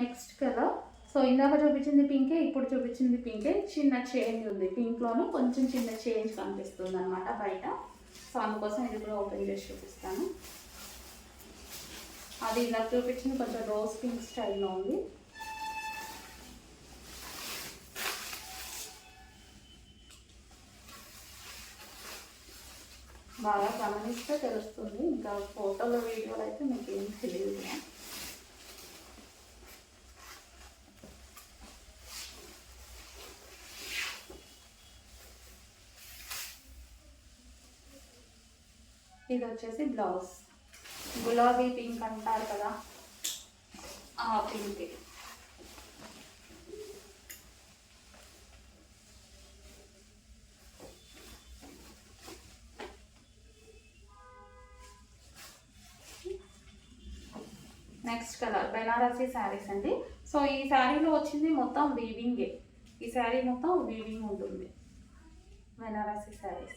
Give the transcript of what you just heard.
Next colour so ఇందాక చూపించింది పింకే ఇప్పుడు చూపించింది పింకే చిన్న చేంజ్ ఉంది. పింక్లోను కొంచెం చిన్న చేంజ్ కనిపిస్తుంది అనమాట బయట. సో అందుకోసం ఇది కూడా ఓపెన్ చేసి చూపిస్తాను. అది ఇందాక చూపించింది కొంచెం రోజ్ పింక్ స్టైల్లో ఉంది. బాగా గమనిస్తే తెలుస్తుంది. ఇంకా ఫోటోలో వీడియోలో అయితే మీకు ఏం తెలియదు. ఇది వచ్చేసి బ్లౌజ్. గులాబీ పింక్ అంటారు కదా. ఆ pink next colour Banarasi sarees అండి. సో ఈ శారీలో వచ్చింది మొత్తం వీవింగే ఈ శారీ మొత్తం వీవింగ్ ఉంటుంది. బెనారసీ శారీస్